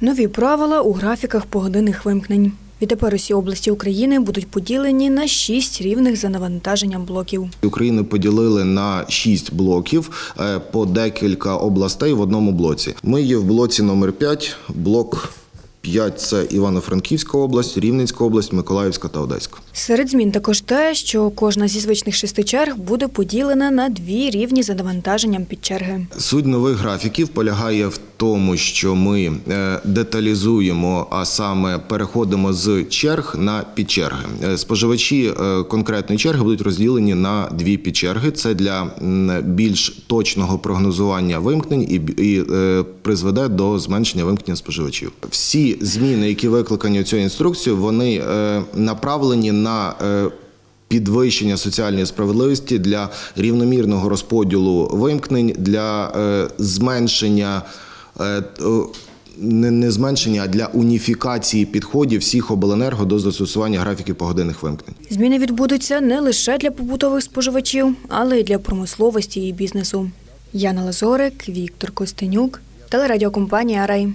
Нові правила у графіках погодинних вимкнень. Відтепер усі області України будуть поділені на шість рівних за навантаженням блоків. Україну поділили на шість блоків е, по декілька областей в одному блоці. Ми є в блоці номер 5, блок 5 – це Івано-Франківська область, Рівненська область, Миколаївська та Одеська. Серед змін також те, що кожна зі звичних шести черг буде поділена на дві рівні за навантаженням під черги. Суть нових графіків полягає в тому, що ми е, деталізуємо, а саме переходимо з черг на підчерги. Е, Споживачі е, конкретної черги будуть розділені на дві підчерги. Це для більш точного прогнозування вимкнень і, призведе до зменшення вимкнення споживачів. Всі зміни, які викликані цією інструкцією, вони е, направлені на е, підвищення соціальної справедливості для рівномірного розподілу вимкнень, для е, зменшення. е, Не, не зменшення, а для уніфікації підходів всіх обленерго до застосування графіків погодинних вимкнень. Зміни відбудуться не лише для побутових споживачів, але й для промисловості і бізнесу. Яна Лазорик, Віктор Костенюк, телерадіокомпанія Рай.